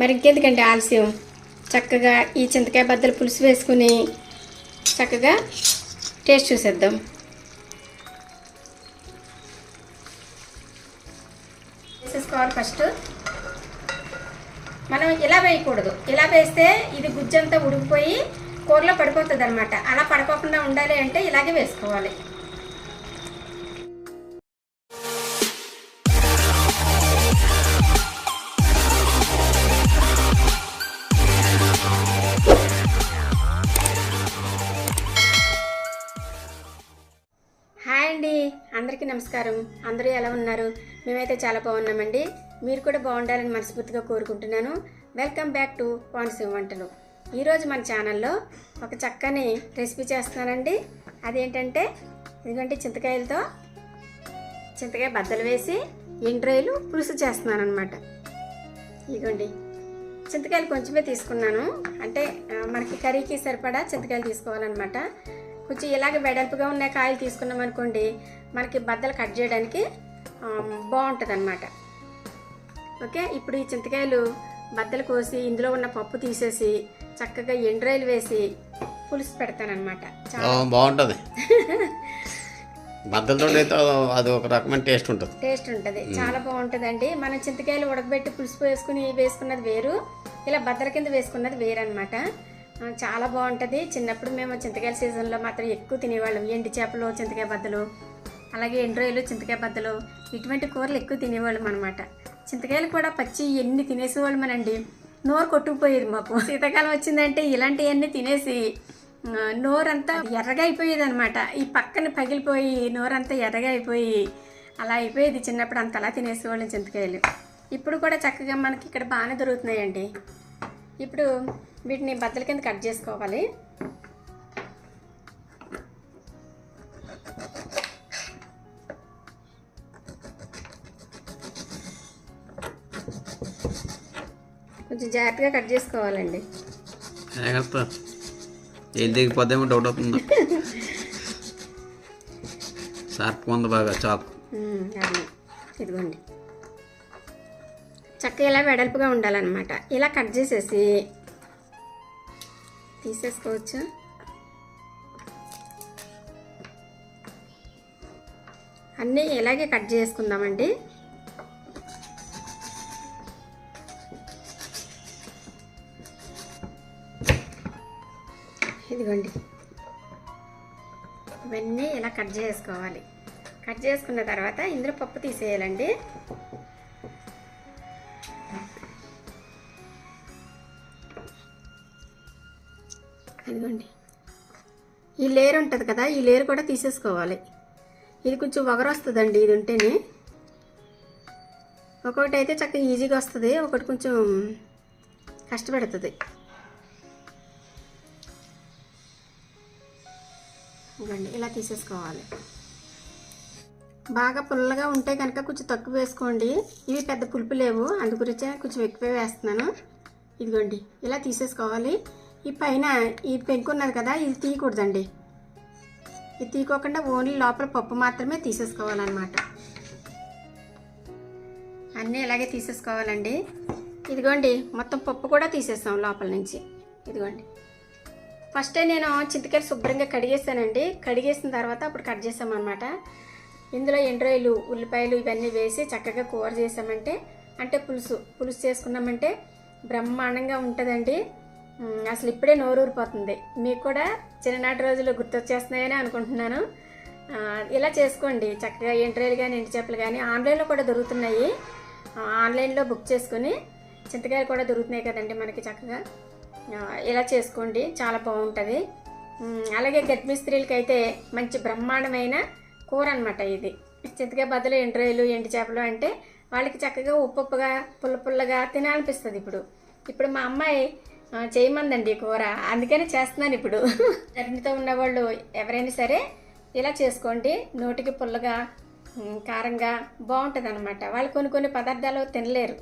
మరి ఇంకెందుకంటే ఆలస్యం? చక్కగా ఈ చింతకాయ బద్దలు పులుసు వేసుకుని చక్కగా టేస్ట్ చూసేద్దాం. వేసేసుకోవాలి ఫస్ట్ మనం ఇలా వేయకూడదు. ఇలా వేస్తే ఇది గుజ్జంతా ఉడికిపోయి కూరలో పడిపోతుంది అనమాట అలా పడిపోకుండా ఉండాలి అంటే ఇలాగే వేసుకోవాలి. నమస్కారం. అందరూ ఎలా ఉన్నారు? మేమైతే చాలా బాగున్నామండి. మీరు కూడా బాగుండాలని మనస్ఫూర్తిగా కోరుకుంటున్నాను. వెల్కమ్ బ్యాక్ టు కోనసీమ వంటలు. ఈరోజు మన ఛానల్లో ఒక చక్కని రెసిపీ చేస్తున్నానండి. అదేంటంటే ఎందుకంటే చింతకాయలతో చింతకాయ బద్దలు వేసి ఎండ్రాయిలు పులుసు చేస్తున్నాను అనమాట ఇదిగోండి. చింతకాయలు కొంచెమే తీసుకున్నాను. అంటే మనకి కర్రీకి సరిపడా చింతకాయలు తీసుకోవాలన్నమాట. కొంచెం ఇలాగ వెడల్పుగా ఉన్న కాయలు తీసుకున్నాం అనుకోండి మనకి బద్దలు కట్ చేయడానికి బాగుంటుంది అనమాట ఓకే? ఇప్పుడు ఈ చింతకాయలు బద్దలు కోసి ఇందులో ఉన్న పప్పు తీసేసి చక్కగా ఎండ్రాయిలు వేసి పులుసు పెడతానమాట చాలా బాగుంటుంది. బద్దలతో అది ఒక రకమైన టేస్ట్ ఉంటుంది. టేస్ట్ ఉంటుంది. చాలా బాగుంటుందండి. మనం చింతకాయలు ఉడకబెట్టి పులుసు వేసుకుని వేసుకున్నది వేరు. ఇలా బద్దల కింద వేసుకున్నది వేరు అనమాట చాలా బాగుంటుంది. చిన్నప్పుడు మేము చింతకాయల సీజన్లో మాత్రం ఎక్కువ తినేవాళ్ళం. ఎండి చేపలు చింతకాయ బద్దలు అలాగే ఎండ్రోయలు చింతకాయ బద్దలు ఇటువంటి కూరలు ఎక్కువ తినేవాళ్ళం అనమాట చింతకాయలు కూడా పచ్చి ఎన్ని తినేసేవాళ్ళమనండి. నోరు కొట్టుకుపోయేది మాకు. శీతాకాలం వచ్చిందంటే ఇలాంటివన్నీ తినేసి నోరంతా ఎర్రగా అయిపోయేది అనమాట ఈ పక్కన పగిలిపోయి నోరంతా ఎర్రగా అయిపోయి అలా అయిపోయేది. చిన్నప్పుడు అంతలా తినేసేవాళ్ళం చింతకాయలు. ఇప్పుడు కూడా చక్కగా మనకి ఇక్కడ బాగానే దొరుకుతున్నాయండి. ఇప్పుడు వీటిని బద్దల కింద కట్ చేసుకోవాలి. కొంచెం జాగ్రత్తగా కట్ చేసుకోవాలండి. జాగ్రత్త. ఏం దిగిపోద్దేమో డౌట్ అవుతుంది. షార్ప్ ఉంది బాగా చాకు. ఇదిగోండి. చక్క ఇలా వెడల్పుగా ఉండాలన్నమాట. ఇలా కట్ చేసేసి తీసేసుకోవచ్చు అన్నీ ఇలాగే కట్ చేసుకుందామండి. ఇదిగోండి. ఇవన్నీ ఇలా కట్ చేసుకోవాలి. కట్ చేసుకున్న తర్వాత ఇందులో పప్పు తీసేయాలండి. ఇదిగోండి. ఈ లేయర్ ఉంటుంది కదా ఈ లేయర్ కూడా తీసేసుకోవాలి. ఇది కొంచెం వగరు వస్తుందండి ఇది ఉంటేనే. ఒకటి అయితే చక్కగా ఈజీగా వస్తుంది ఒకటి కొంచెం కష్టపడుతుంది. ఇవ్వండి ఇలా తీసేసుకోవాలి. బాగా పుల్లగా ఉంటే కనుక కొంచెం తక్కువ వేసుకోండి. ఇవి పెద్ద పులుపు లేవు అందు గురించే కొంచెం ఎక్కువే వేస్తున్నాను. ఇదిగోండి ఇలా తీసేసుకోవాలి. ఈ పైన ఈ పెంకు ఉన్నది కదా ఇది తీయకూడదండి. ఇది తీయకోకుండా ఓన్లీ లోపల పప్పు మాత్రమే తీసేసుకోవాలన్నమాట. అన్నీ ఇలాగే తీసేసుకోవాలండి. ఇదిగోండి మొత్తం పప్పు కూడా తీసేస్తాం లోపల నుంచి. ఇదిగోండి. ఫస్ట్ నేను చింతకాయలు శుభ్రంగా కడిగేసానండి. కడిగేసిన తర్వాత అప్పుడు కట్ చేసామన్నమాట. ఇందులో ఎండ్రాయిలు ఉల్లిపాయలు ఇవన్నీ వేసి చక్కగా కూర చేసామంటే అంటే పులుసు పులుసు చేసుకున్నామంటే బ్రహ్మాండంగా ఉంటుందండి. అసలు ఇప్పుడే నోరూరిపోతుంది. మీకు కూడా చిన్ననాటి రోజులు గుర్తొచ్చేస్తున్నాయని అనుకుంటున్నాను. ఇలా చేసుకోండి. చక్కగా ఎంట్రాయిలు కానీ ఇంటి చేపలు కానీ ఆన్లైన్లో కూడా దొరుకుతున్నాయి. ఆన్లైన్లో బుక్ చేసుకుని చింతకాయలు కూడా దొరుకుతున్నాయి కదండి మనకి చక్కగా. ఇలా చేసుకోండి. చాలా బాగుంటుంది. అలాగే గర్భిణీ స్త్రీలకి అయితే మంచి బ్రహ్మాండమైన కూర అనమాట ఇది. చింతకాయ బదులు ఎండ్రాయిలు ఎండి చేపలు అంటే వాళ్ళకి చక్కగా ఉప్పు ఉప్పుగా పుల్ల పుల్లగా తినాలనిపిస్తుంది ఇప్పుడు. ఇప్పుడు మా అమ్మాయి చేయమందండి కూర. అందుకనే చేస్తున్నాను ఇప్పుడు. గర్భిణితో ఉన్నవాళ్ళు ఎవరైనా సరే ఇలా చేసుకోండి. నోటికి పుల్లగా కారంగా బాగుంటుంది అనమాట వాళ్ళు కొన్ని కొన్ని పదార్థాలు తినలేరు.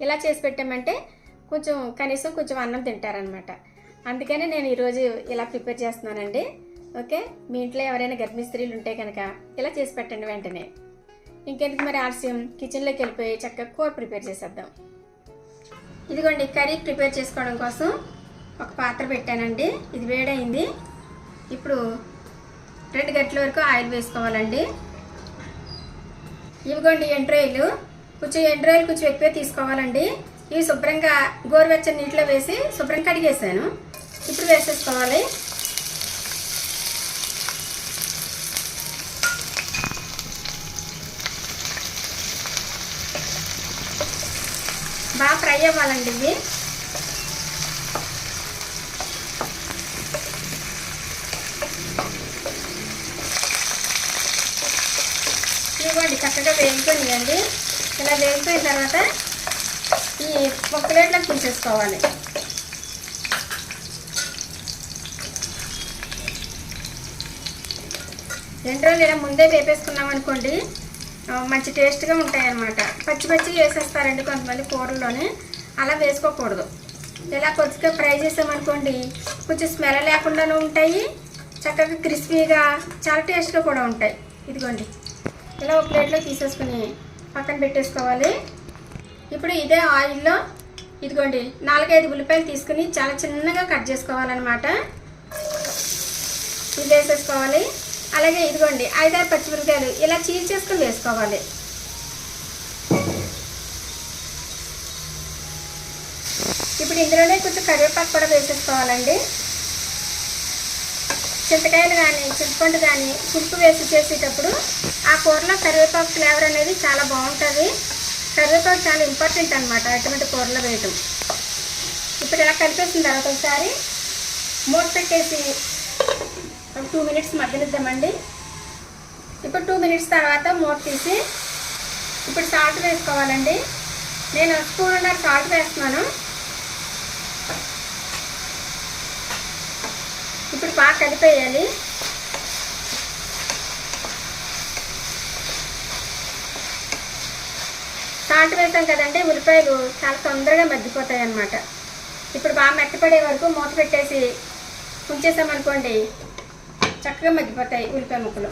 ఇలా చేసి పెట్టామంటే కొంచెం కనీసం కొంచెం అన్నం తింటారనమాట అందుకనే నేను ఈరోజు ఇలా ప్రిపేర్ చేస్తున్నానండి. ఓకే? మీ ఇంట్లో ఎవరైనా గర్భిణీ స్త్రీలు ఉంటే కనుక ఇలా చేసి పెట్టండి వెంటనే. ఇంకెందుకు మరి ఆలస్యం? కిచెన్లోకి వెళ్ళిపోయి చక్కగా కూర ప్రిపేర్ చేసేద్దాం. ఇదిగోండి కర్రీ ప్రిపేర్ చేసుకోవడం కోసం ఒక పాత్ర పెట్టానండి. ఇది వేడైంది. ఇప్పుడు రెండు గంటల వరకు ఆయిల్ వేసుకోవాలండి. ఇవిగోండి ఎండ్రాయిలు. కొంచెం ఎండ్రాయిలు కొంచెం ఎక్కువ తీసుకోవాలండి. ఇవి శుభ్రంగా గోరువెచ్చని నీటిలో వేసి శుభ్రంగా కడిగేసాను ఇప్పుడు వేసేసుకోవాలి. బాగా ఫ్రై అవ్వాలండి ఇది ఇవ్వండి చక్కగా వేగిపోయిందండి ఇలా వేగిపోయిన తర్వాత ఈ ఒక ప్లేట్లోకి తీసేసుకోవాలి. రెండు రోజులు ఇలా ముందే వేపేసుకున్నాం అనుకోండి మంచి టేస్ట్గా ఉంటాయి పచ్చి పచ్చి వేసేస్తారండి కొంతమంది కూరల్లోనే. అలా వేసుకోకూడదు. ఇలా కొద్దిగా ఫ్రై చేసామనుకోండి కొంచెం స్మెల్ లేకుండానే ఉంటాయి. చక్కగా క్రిస్పీగా చాలా టేస్ట్గా కూడా ఉంటాయి. ఇదిగోండి. ఇలా ఒక ప్లేట్లో తీసేసుకుని పక్కన పెట్టేసుకోవాలి. ఇప్పుడు ఇదే ఆయిల్లో ఇదిగోండి నాలుగైదు ఉల్లిపాయలు తీసుకుని చాలా చిన్నగా కట్ చేసుకోవాలన్నమాట. ఇది వేసేసుకోవాలి. అలాగే ఇదిగోండి ఐదారు పచ్చిమిరపకాయలు ఇలా చీల్చేసుకుని వేసుకోవాలి. ఇప్పుడు ఇందులోనే కొంచెం కరివేపాకు కూడా వేసేసుకోవాలండి. చింతకాయలు కానీ చింతపండు కానీ పులుపు వేసి చేసేటప్పుడు ఆ కూరలో కరివేపాకు ఫ్లేవర్ అనేది చాలా బాగుంటుంది. కరివేపాకు చాలా ఇంపార్టెంట్ అనమాట అటువంటి కూరలో వేయటం. ఇప్పుడు ఇలా కలిపేసిన తర్వాత ఒకసారి మూత పెట్టేసి టూ మినిట్స్ మగ్గనిద్దామండి ఇప్పుడు టూ మినిట్స్ తర్వాత మూత తీసి ఇప్పుడు సాల్ట్ వేసుకోవాలండి. నేను స్పూన్ ఉన్న సాల్ట్ వేస్తున్నాను. ఇప్పుడు బాగా కలిపేయాలి సాల్ట్ వేసాం కదండి ఉల్లిపాయలు చాలా తొందరగా మగ్గిపోతాయి అన్నమాట ఇప్పుడు బాగా మెత్తపడే వరకు మూత పెట్టేసి ఉంచేసామనుకోండి చక్కగా మగ్గిపోతాయి ఉల్లిపాయ ముక్కలు.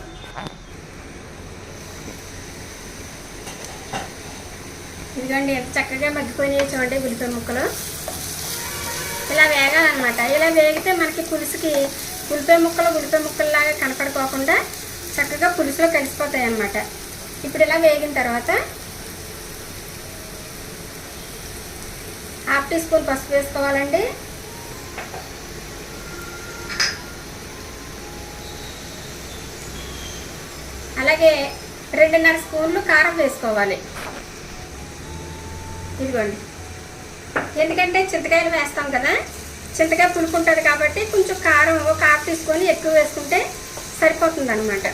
ఇదిగోండి ఎంత చక్కగా మగ్గిపోయినాయి చూడండి ఉల్లిపాయ ముక్కలు. ఇలా వేగాలన్నమాట. ఇలా వేగితే మనకి పులుసుకి ఉల్లిపాయ ముక్కలు ఉల్లిపాయ ముక్కల్లాగా కనపడుకోకుండా చక్కగా పులుసులో కలిసిపోతాయి అన్నమాట ఇప్పుడు ఇలా వేగిన తర్వాత హాఫ్ టీ స్పూన్ పసుపు వేసుకోవాలండి. అలాగే రెండున్నర స్పూన్లు కారం వేసుకోవాలి. ఇదిగోండి. ఎందుకంటే చింతకాయలు వేస్తాం కదా చింతకాయ పులుపు ఉంటుంది కాబట్టి కొంచెం కారం ఒక తీసుకొని ఎక్కువ వేసుకుంటే సరిపోతుంది అనమాట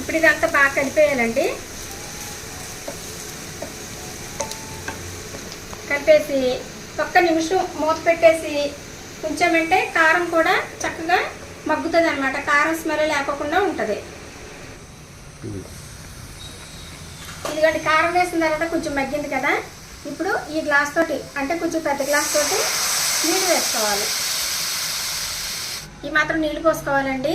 ఇప్పుడు ఇదంతా బాగా కలిపేయాలండి. కలిపేసి ఒక్క నిమిషం మూత పెట్టేసి ఉంచామంటే కారం కూడా చక్కగా మగ్గుతుంది అనమాట కారం స్మెల్ లేకోకుండా ఉంటుంది. ఇదిగోండి కారం వేసిన తర్వాత కొంచెం మగ్గింది కదా? ఇప్పుడు ఈ గ్లాస్ తోటి అంటే కొంచెం పెద్ద గ్లాస్ తోటి నీళ్ళు వేసుకోవాలి. ఈ మాత్రం నీళ్ళు పోసుకోవాలండి.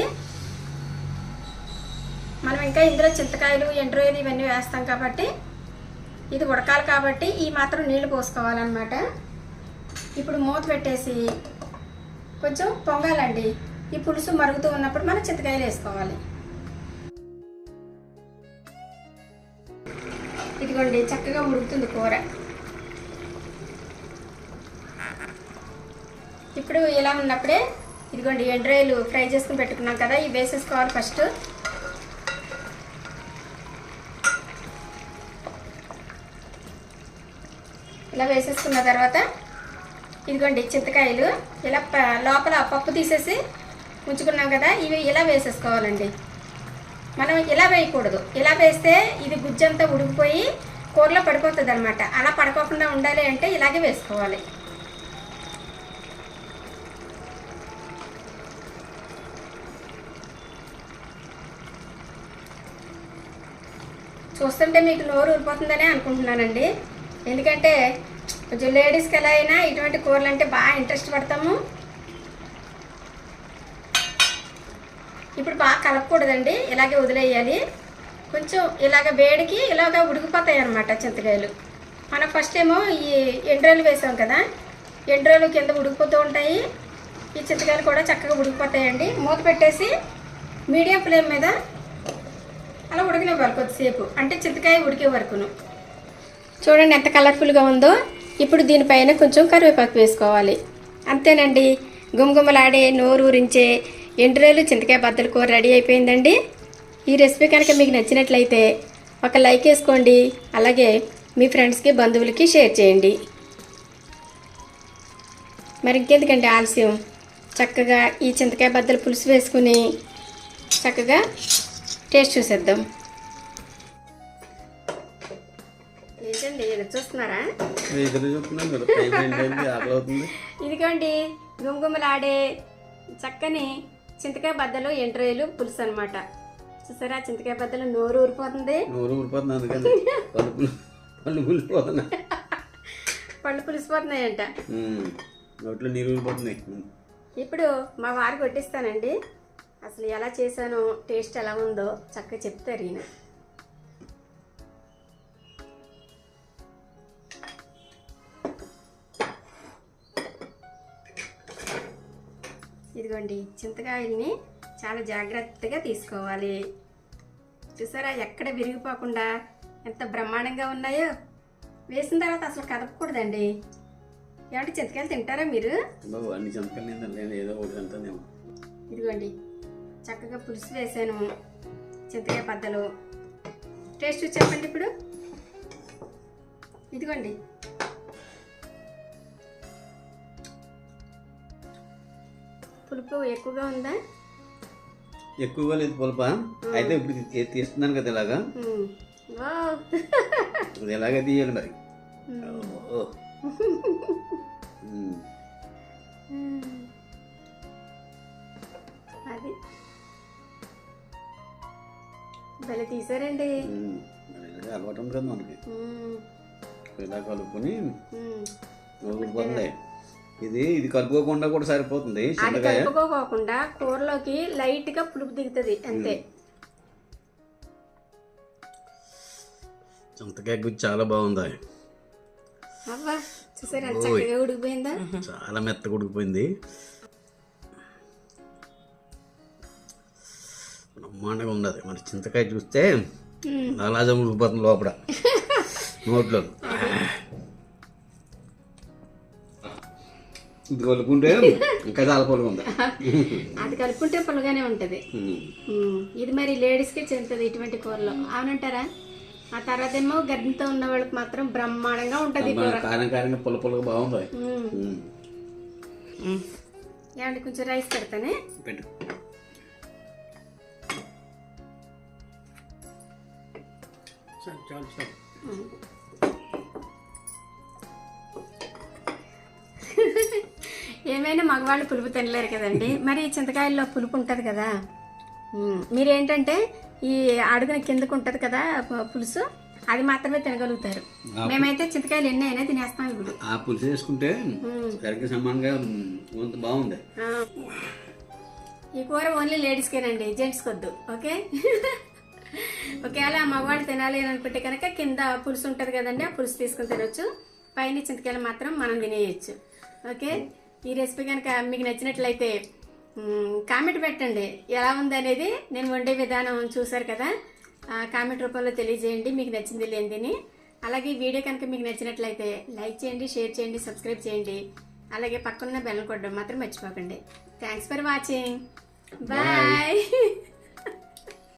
మనం ఇంకా ఇందులో చింతకాయలు ఎండ్రోయలు ఇవన్నీ వేస్తాం కాబట్టి ఇది ఉడకాలి కాబట్టి ఈ మాత్రం నీళ్ళు పోసుకోవాలన్నమాట. ఇప్పుడు మూత పెట్టేసి కొంచెం పొంగాలండి. ఈ పులుసు మరుగుతూ ఉన్నప్పుడు మనం చింతకాయలు వేసుకోవాలి. ఇదిగోండి చక్కగా ఉడుకుతుంది కూర. ఇప్పుడు ఇలా ఉన్నప్పుడే ఇదిగోండి ఎండ్రాయిలు ఫ్రై చేసుకుని పెట్టుకున్నాం కదా ఇవి వేసేసుకోవాలి ఫస్ట్. ఇలా వేసేసుకున్న తర్వాత ఇదిగోండి చింతకాయలు. ఇలా ప- లోపల పప్పు తీసేసి ఉంచుకున్నాం కదా ఇవి ఇలా వేసేసుకోవాలండి? మనం ఇలా వేయకూడదు. ఇలా వేస్తే ఇది గుజ్జంతా ఉడికిపోయి కూరలో పడిపోతుంది అనమాట అలా పడుకోకుండా ఉండాలి అంటే ఇలాగే వేసుకోవాలి. చూస్తుంటే మీకు నోరు ఊరిపోతుందనే అనుకుంటున్నానండి. ఎందుకంటే కొంచెం లేడీస్కి ఎలా అయినా ఇటువంటి కూరలు అంటే బాగా ఇంట్రెస్ట్ పడతాము. ఇప్పుడు బాగా కలపకూడదండి ఇలాగే వదిలేయాలి. కొంచెం ఇలాగ వేడికి ఇలాగ ఉడికిపోతాయి అనమాట చింతకాయలు. మనం ఫస్ట్ ఏమో ఈ ఎండ్రోలు వేసాం కదా ఎండ్రోలు కింద ఉడికిపోతూ ఉంటాయి. ఈ చింతకాయలు కూడా చక్కగా ఉడికిపోతాయండి. మూత పెట్టేసి మీడియం ఫ్లేమ్ మీద అలా ఉడకనివ్వాలి కొద్దిసేపు. అంటే చింతకాయ ఉడికే వరకును. చూడండి ఎంత కలర్ఫుల్గా ఉందో. ఇప్పుడు దీనిపైన కొంచెం కరివేపాకు వేసుకోవాలి. అంతేనండి. గుమగుమలాడే నోరు ఊరించే ఎండ్రాయిలు చింతకాయ బద్దల కూర రెడీ అయిపోయిందండి. ఈ రెసిపీ కనుక మీకు నచ్చినట్లయితే ఒక లైక్ వేసుకోండి. అలాగే మీ ఫ్రెండ్స్కి బంధువులకి షేర్ చేయండి. మరి ఇంకెందుకంటే ఆలస్యం? చక్కగా ఈ చింతకాయ బద్దలు పులుసు వేసుకుని చక్కగా టేస్ట్ చూసేద్దాం. చూస్తున్నారా? ఇదిగోండి గుమగుమలాడే చక్కని చింతకాయ బద్దలు ఎంట్రాయిలు పులుసు అనమాట చూసారా? చింతకాయ బద్దలు నోరు ఊరిపోతుంది. నోరు ఊరిపోతుంది అందుకని పళ్ళు ఊరిపోతున్నాయి పళ్ళు పులిసిపోతున్నాయంట. నోట్లో నీరు ఊరిపోతున్నాయి. ఇప్పుడు మా వారికి కొట్టిస్తానండి. అసలు ఎలా చేశానో టేస్ట్ ఎలా ఉందో చక్కగా చెప్తారు ఈయన. ఇదిగోండి చింతకాయల్ని చాలా జాగ్రత్తగా తీసుకోవాలి. చూసారా ఎక్కడ విరిగిపోకుండా ఎంత బ్రహ్మాండంగా ఉన్నాయో? వేసిన తర్వాత అసలు కదపకూడదండి. ఏమంటే చింతకాయలు తింటారా మీరు? అన్ని ఏదో ఒకటి తింటానేమో. ఇదిగోండి చక్కగా పులుసు వేసాను. చింతకాయ పద్దలు. టేస్ట్ చూసి చెప్పండి ఇప్పుడు. ఇదిగోండి పులుపు ఎక్కువగా ఉందా? ఎక్కువగా లేదు పులప. అయితే ఇప్పుడు తీస్తున్నాను కదా ఇలాగా. ఎలాగ తీయాలి మరి. అది. భలే తీసారండి. అలవాటు ఉంది కదా మనకి. ఇలా కలుపుకొని మ్మ్. ఇది ఇది కలుపుకోకుండా కూడా సరిపోతుంది అది చింతకాయ కలుపుకోకుండా కూరలోకి లైట్గా పులుపు దిగుతుంది అంతే. చింతకాయ గుజ్జు చాలా బాగుంది. చూసారా చక్కగా ఉడికిపోయిందా? చాలా మెత్తగా ఉడికిపోయింది. బ్రహ్మాండంగా ఉన్నది మరి చింతకాయ చూస్తే. అలాజం ఉడికిపోతుంది లోపల. నోట్లో. ఇది కలుపుకుంటే ఇంకా చాలా పొలుగు ఉంది. అది కలుపుకుంటే పుల్లగానే ఉంటది. ఇది మరి లేడీస్కి చెందుతుంది ఇటువంటి కూరలో. అవునంటారా? ఆ తర్వాత ఏమో గర్భిణితో ఉన్న వాళ్ళకి మాత్రం బ్రహ్మాండంగా ఉంటది కూర. కారం కారంగా పుల్ల పుల్లగా బాగుంది. ఏమండి కొంచెం రైస్ పెడతానే? పెట్టు. చాలు చాలు ఏమైనా మగవాళ్ళు పులుపు తినలేరు కదండి. మరి చింతకాయల్లో పులుపు ఉంటుంది కదా. మీరేంటంటే ఈ అడుగున కిందకు ఉంటుంది కదా పులుసు అది మాత్రమే తినగలుగుతారు. మేమైతే చింతకాయలు ఎన్ని అయినా తినేస్తాం ఇప్పుడు. ఆ పులుసు వేసుకుంటే సమానంగా బాగుంది. ఈ కూర ఓన్లీ లేడీస్కేనండి జెంట్స్కి వద్దు ఓకే? ఒకవేళ మగవాళ్ళు తినాలి అని అనుకుంటే కనుక కింద పులుసు ఉంటుంది కదండి ఆ పులుసు తీసుకుని తినొచ్చు. పైన చింతకాయలు మాత్రం మనం తినేయచ్చు ఓకే? ఈ రెసిపీ కనుక మీకు నచ్చినట్లయితే కామెంట్ పెట్టండి. ఎలా ఉంది అనేది నేను వండే విధానం చూసారు కదా. కామెంట్ రూపంలో తెలియజేయండి మీకు నచ్చింది లేనిదని. అలాగే వీడియో కనుక మీకు నచ్చినట్లయితే లైక్ చేయండి షేర్ చేయండి సబ్స్క్రైబ్ చేయండి. అలాగే పక్కన బెల్ కొట్టడం మాత్రం మర్చిపోకండి. Thanks for watching bye